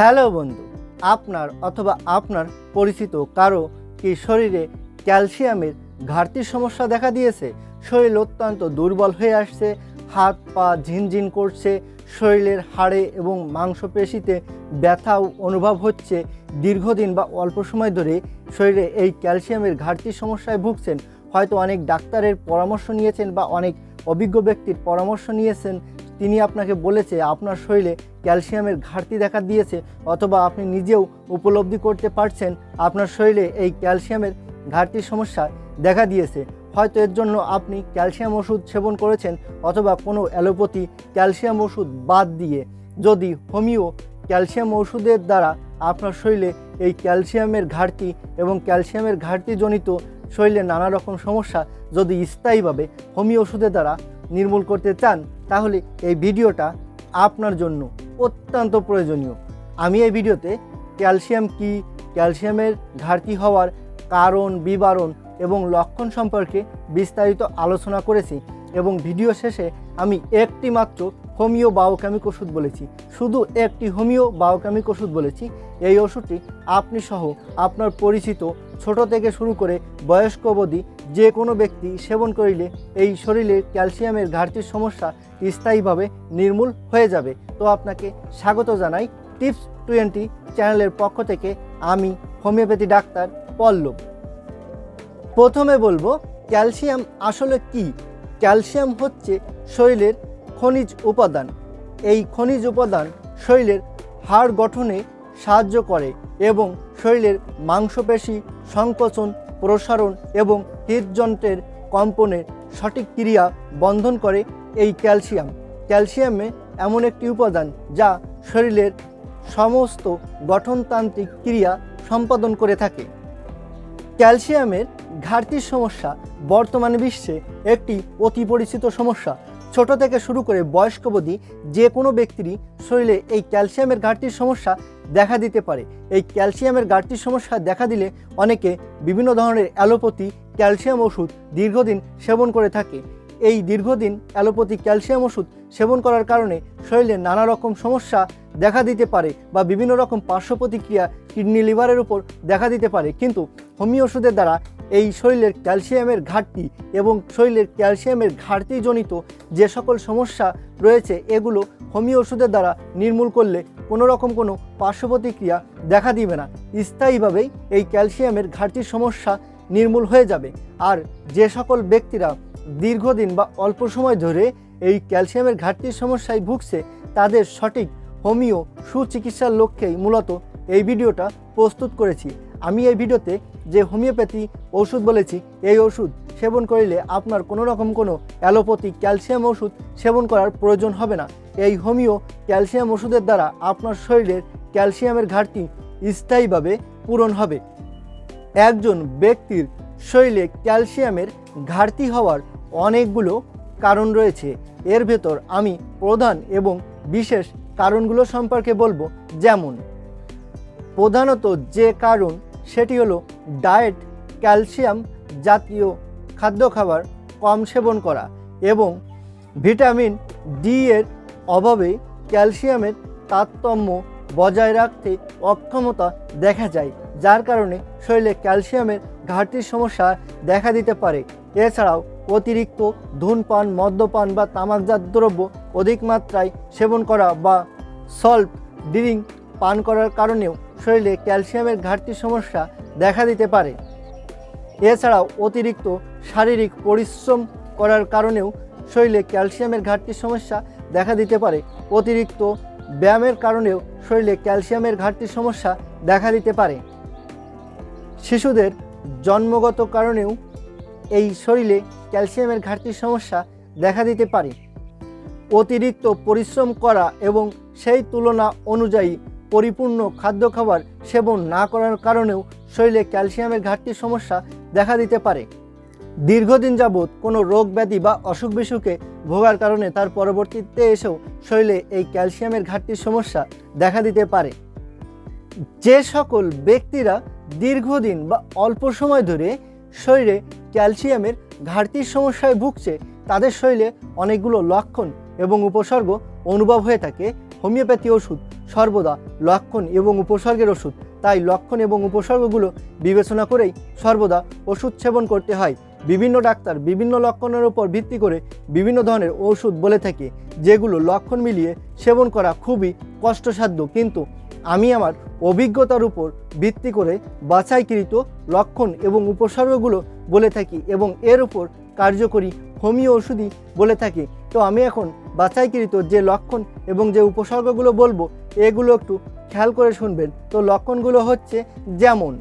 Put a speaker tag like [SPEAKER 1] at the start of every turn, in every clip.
[SPEAKER 1] Hello বন্ধু, আপনার অথবা আপনার পরিচিত কারও কি শরীরে ক্যালসিয়ামের ঘাটতির সমস্যা দেখা দিয়েছে? শরীর অত্যন্ত দুর্বল হয়ে আসছে, হাত পা ঝিনঝিন করছে, শরীরের হাড়ে এবং মাংসপেশিতে ব্যথাও অনুভব হচ্ছে। দীর্ঘদিন বা অল্প সময় ধরে শরীরে এই ক্যালসিয়ামের ঘাটতির সমস্যায় ভুগছেন। হয়তো অনেক ডাক্তারের পরামর্শ নিয়েছেন বা অনেক অভিজ্ঞ ব্যক্তির পরামর্শ নিয়েছেন। তিনি আপনাকে বলেছে, আপনার শরীরে ক্যালসিয়ামের ঘাটতি দেখা দিয়েছে অথবা আপনি নিজেও উপলব্ধি করতে পারছেন, আপনার শরীরে এই ক্যালসিয়ামের ঘাটতির সমস্যা দেখা দিয়েছে। হয়তো এর জন্য আপনি ক্যালসিয়াম ওষুধ সেবন করেছেন অথবা কোনো অ্যালোপ্যাথি ক্যালসিয়াম ওষুধ বাদ দিয়ে। যদি হোমিও ক্যালসিয়াম ওষুধের দ্বারা আপনার শরীরে এই ক্যালসিয়ামের ঘাটতি এবং ক্যালসিয়ামের ঘাটতিজনিত শরীরে নানা রকম সমস্যা যদি স্থায়ীভাবে হোমিও ওষুধের দ্বারা নির্মূল করতে চান তাহলে এই ভিডিওটা আপনার জন্য অত্যন্ত প্রয়োজনীয়। আমি এই ভিডিওতে ক্যালসিয়াম কি, ক্যালসিয়ামের ঘাটতি হওয়ার কারণ, বিবরণ এবং লক্ষণ সম্পর্কে বিস্তারিত আলোচনা করেছি এবং ভিডিও শেষে আমি একটি মাত্র হোমিও বায়োকেমিক ওষুধ বলেছি। শুধু একটি হোমিও বায়োকেমিক ওষুধ বলেছি। এই ওষুধটি আপনি সহ আপনার পরিচিত ছোট থেকে শুরু করে বয়স্ক অবধি যে কোনো ব্যক্তি সেবন করিলে এই শরীরে ক্যালসিয়ামের ঘাটতির সমস্যা স্থায়ীভাবে নির্মূল হয়ে যাবে। তো আপনাকে স্বাগত জানাই টিপস টোয়েন্টি চ্যানেলের পক্ষ থেকে আমি হোমিওপ্যাথি ডাক্তার পল্লব। প্রথমে বলব, ক্যালসিয়াম আসলে কি? ক্যালসিয়াম হচ্ছে শরীরের খনিজ উপাদান। এই খনিজ উপাদান শরীরের হাড় গঠনে সাহায্য করে এবং শরীরের মাংসপেশি সংকোচন, প্রসারণ এবং হৃদযন্ত্রের কম্পনের সঠিক ক্রিয়া বন্ধন করে এই ক্যালসিয়াম। ক্যালসিয়ামে এমন একটি উপাদান যা শরীরের সমস্ত গঠনতান্ত্রিক ক্রিয়া সম্পাদন করে থাকে। ক্যালসিয়ামের ঘাটতির সমস্যা বর্তমান বিশ্বে একটি অতি পরিচিত সমস্যা। ছোট থেকে শুরু করে বয়স্ক অবধি যে কোনো ব্যক্তিরই শরীরে এই ক্যালসিয়ামের ঘাটতির সমস্যা দেখা দিতে পারে। এই ক্যালসিয়ামের ঘাটতির সমস্যা দেখা দিলে অনেকে বিভিন্ন ধরনের অ্যালোপ্যাথি, ক্যালসিয়াম ওষুধ দীর্ঘদিন সেবন করে থাকে। এই দীর্ঘদিন অ্যালোপ্যাথি, ক্যালসিয়াম ওষুধ সেবন করার কারণে শরীরে নানা রকম সমস্যা দেখা দিতে পারে বা বিভিন্ন রকম পার্শ্ব প্রতিক্রিয়া কিডনি লিভারের উপর দেখা দিতে পারে। কিন্তু হোমিও ওষুধের দ্বারা এই শরীরের ক্যালসিয়ামের ঘাটতি এবং শরীরের ক্যালসিয়ামের ঘাটতিজনিত যে সকল সমস্যা রয়েছে, এগুলো হোমিও ওষুধের দ্বারা নির্মূল করলে কোনো রকম কোনো পার্শ্ব প্রতিক্রিয়া দেখা দিবে না। স্থায়ীভাবেই এই ক্যালসিয়ামের ঘাটতির সমস্যা নির্মূল হয়ে যাবে। আর যে সকল ব্যক্তিরা দীর্ঘদিন বা অল্প সময় ধরে এই ক্যালসিয়ামের ঘাটতির সমস্যায় ভুগছে, তাদের সঠিক হোমিও সুচিকিৎসার লক্ষ্যেই মূলত এই ভিডিওটা প্রস্তুত করেছি। আমি এই ভিডিওতে যে হোমিওপ্যাথি ওষুধ বলেছি, এই ওষুধ সেবন করিলে আপনার কোনো রকম কোনো অ্যালোপ্যাথি, ক্যালসিয়াম ওষুধ সেবন করার প্রয়োজন হবে না। এই হোমিও ক্যালসিয়াম ওষুধের দ্বারা আপনার শরীরের ক্যালসিয়ামের ঘাটতি স্থায়ীভাবে পূরণ হবে। একজন ব্যক্তির শরীরে ক্যালসিয়ামের ঘাটতি হওয়ার অনেকগুলো কারণ রয়েছে। এর ভেতর আমি প্রধান এবং বিশেষ কারণগুলো সম্পর্কে বলব। যেমন, প্রধানত যে কারণ, সেটি হলো ডায়েট, ক্যালসিয়াম জাতীয় খাদ্য খাবার কম সেবন করা এবং ভিটামিন ডি এর অভাবে ক্যালসিয়ামের তারতম্য বজায় রাখতে অক্ষমতা দেখা যায়, যার কারণে শরীরে ক্যালসিয়ামের ঘাটতির সমস্যা দেখা দিতে পারে। এছাড়াও অতিরিক্ত ধূমপান, মদ্যপান বা তামাকজাত দ্রব্য অধিক মাত্রায় সেবন করা বা সল্ট ড্রিঙ্ক পান করার কারণেও শরীরে ক্যালসিয়ামের ঘাটতির সমস্যা দেখা দিতে পারে। এছাড়াও অতিরিক্ত শারীরিক পরিশ্রম করার কারণেও শরীরে ক্যালসিয়ামের ঘাটতির সমস্যা দেখা দিতে পারে। অতিরিক্ত ব্যায়ামের কারণেও শরীরে ক্যালসিয়ামের ঘাটতির সমস্যা দেখা দিতে পারে। শিশুদের জন্মগত কারণেও এই শরীরে ক্যালসিয়ামের ঘাটতির সমস্যা দেখা দিতে পারে। অতিরিক্ত পরিশ্রম করা এবং সেই তুলনা অনুযায়ী পরিপূর্ণ খাদ্য খাবার সেবন না করার কারণেও শরীরে ক্যালসিয়ামের ঘাটতির সমস্যা দেখা দিতে পারে। দীর্ঘদিন যাবৎ কোনো রোগ ব্যাধি বা অসুখ বিসুখে ভোগার কারণে তার পরবর্তীতে এসেও শরীরে এই ক্যালসিয়ামের ঘাটতির সমস্যা দেখা দিতে পারে। যে সকল ব্যক্তিরা দীর্ঘদিন বা অল্প সময় ধরে শরীরে ক্যালসিয়ামের ঘাটতির সমস্যায় ভুগছে, তাদের শরীরে অনেকগুলো লক্ষণ এবং উপসর্গ অনুভব হয়ে থাকে। হোমিওপ্যাথি ওষুধ সর্বদা লক্ষণ এবং উপসর্গের ওষুধ। তাই লক্ষণ এবং উপসর্গগুলো বিবেচনা করেই সর্বদা ওষুধ সেবন করতে হয়। বিভিন্ন ডাক্তার বিভিন্ন লক্ষণের উপর ভিত্তি করে বিভিন্ন ধরনের ওষুধ বলে থাকে, যেগুলো লক্ষণ মিলিয়ে সেবন করা খুবই কষ্টসাধ্য। কিন্তু আমি আমার অভিজ্ঞতার উপর ভিত্তি করে বাছাইকৃত লক্ষণ এবং উপসর্গগুলো বলে থাকি এবং এর উপর কার্যকরী হোমিও ওষুধই বলে থাকি। তো আমি এখন বাছাইকৃত যে লক্ষণ এবং যে উপসর্গগুলো বলব, এগুলো একটু খেয়াল করে শুনবেন। তো লক্ষণগুলো হচ্ছে যেমন,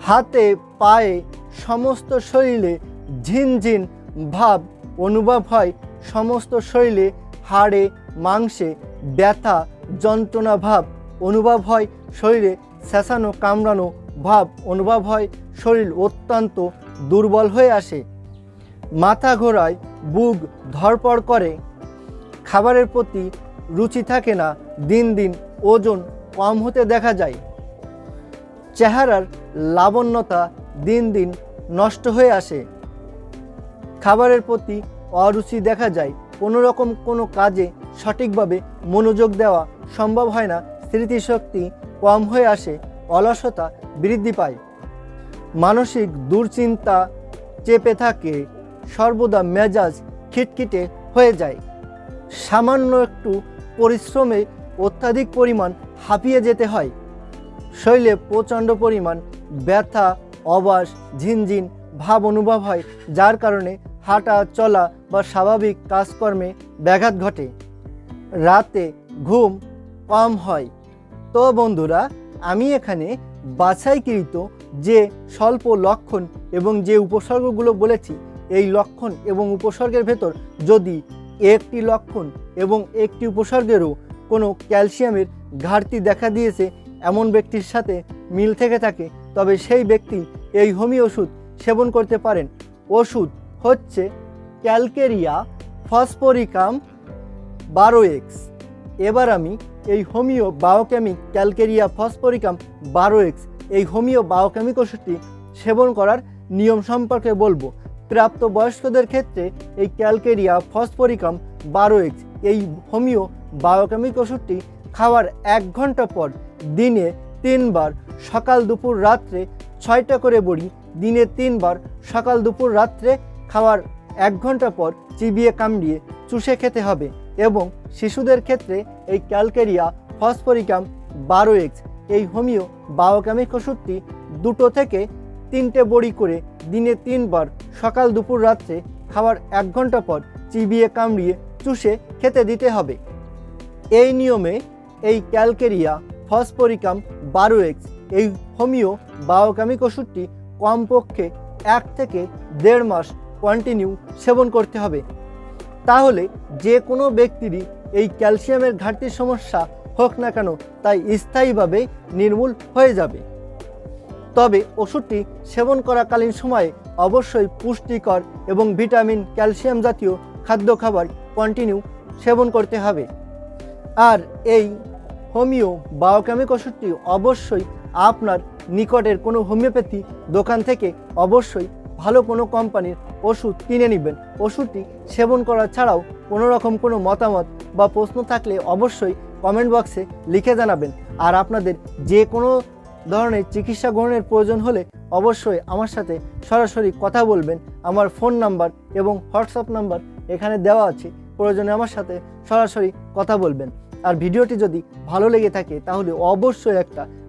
[SPEAKER 1] হাতে, পায়ে, সমস্ত শরীরে ঝিনঝিন ভাব অনুভব হয়, সমস্ত শরীরে হাড়ে, মাংসে ব্যথা, যন্ত্রণা ভাব অনুভব হয় শরীরে স্যাঁচানো কামড়ানো ভাব অনুভব হয় শরীর অত্যন্ত দুর্বল হয়ে আসে। মাথা ঘোরায়, বুক ধরপড় করে। খাবারের প্রতি রুচি থাকে না, দিন দিন ওজন কম হতে দেখা যায়। চেহারার লাবণ্যতা দিন দিন নষ্ট হয়ে আসে। খাবারের প্রতি অরুচি দেখা যায়। কোনো রকম কোনো কাজে সঠিকভাবে মনোযোগ দেওয়া সম্ভব হয় না। স্মৃতিশক্তি কম হয়ে আসে, অলসতা বৃদ্ধি পায়। মানসিক দুশ্চিন্তা চেপে থাকে, সর্বদা মেজাজ খিটখিটে হয়ে যায়। সামান্য একটু পরিশ্রমে অত্যাধিক পরিমাণ হাঁপিয়ে যেতে হয়। শরীরে প্রচণ্ড পরিমাণ ব্যথা, অবাস, ঝিনঝিন ভাব অনুভব হয়, যার কারণে হাঁটা, চলা বা স্বাভাবিক কাজকর্মে ব্যাঘাত ঘটে। রাতে ঘুম কম হয়। তো বন্ধুরা, আমি এখানে বাছাইকৃত যে স্বল্প লক্ষণ এবং যে উপসর্গগুলো বলেছি, এই লক্ষণ এবং উপসর্গের ভেতর যদি একটি লক্ষণ এবং একটি উপসর্গেরও কোনো ক্যালসিয়ামের ঘাটতি দেখা দিয়েছে, এমন ব্যক্তির সাথে মিল থেকে থাকে, তবে সেই ব্যক্তি এই হোমিও ওষুধ সেবন করতে পারেন। ওষুধ হচ্ছে ক্যালকেরিয়া ফসফরিকাম বারো এক্স। এবার আমি এই হোমিও বায়োকেমিক ক্যালকেরিয়া ফসফরিকাম বারো এক্স এই হোমিও বায়োকেমিক ওষুধটি সেবন করার নিয়ম সম্পর্কে বলব। প্রাপ্ত বয়স্কদের ক্ষেত্রে এই ক্যালকেরিয়া ফসফরিকাম বারো এক্স এই হোমিও বায়োকেমিক ওষুধটি খাওয়ার এক ঘণ্টা পর দিনে তিনবার সকাল দুপুর রাত্রে ছয়টা করে বড়ি দিনে তিনবার সকাল দুপুর রাত্রে খাওয়ার এক ঘণ্টা পর চিবিয়ে কামড়িয়ে চুষে খেতে হবে। এবং শিশুদের ক্ষেত্রে এই ক্যালকেরিয়া, ফসফরিকাম বারো এক্স এই হোমিও বায়োকেমিক ওষুধটি দুটো থেকে তিনটে বড়ি করে দিনে তিনবার সকাল দুপুর রাত্রে খাওয়ার এক ঘণ্টা পর চিবিয়ে কামড়িয়ে চুষে খেতে দিতে হবে। এই নিয়মে এই ক্যালকেরিয়া, ফসফরিকাম বারো এক্স এই হোমিও বায়োকেমিক ওষুধটি কমপক্ষে এক থেকে দেড় মাস কন্টিনিউ সেবন করতে হবে। তাহলে যে কোনো ব্যক্তিরই এই ক্যালসিয়ামের ঘাটতির সমস্যা হোক না কেন তাই স্থায়ীভাবে নির্মূল হয়ে যাবে। তবে ওষুধটি সেবন করাকালীন সময়ে অবশ্যই পুষ্টিকর এবং ভিটামিন, ক্যালসিয়াম জাতীয় খাদ্য খাবার কন্টিনিউ সেবন করতে হবে। আর এই হোমিও বায়োকেমিক ওষুধটি অবশ্যই আপনার নিকটের কোনো হোমিওপ্যাথি দোকান থেকে অবশ্যই ভালো কোনো কোম্পানির ওষুধ কিনে নেবেন। ওষুধটি সেবন করা ছাড়াও কোনো রকম কোনো মতামত বা প্রশ্ন থাকলে অবশ্যই কমেন্ট বক্সে লিখে জানাবেন। আর আপনাদের যে কোনো ধরনের চিকিৎসা গ্রহণের প্রয়োজন হলে অবশ্যই আমার সাথে সরাসরি কথা বলবেন। আমার ফোন নাম্বার এবং হোয়াটসঅ্যাপ নাম্বার এখানে দেওয়া আছে। প্রয়োজনে আমার সাথে সরাসরি কথা বলবেন। আর ভিডিওটি যদি ভালো লেগে থাকে তাহলে অবশ্যই একটা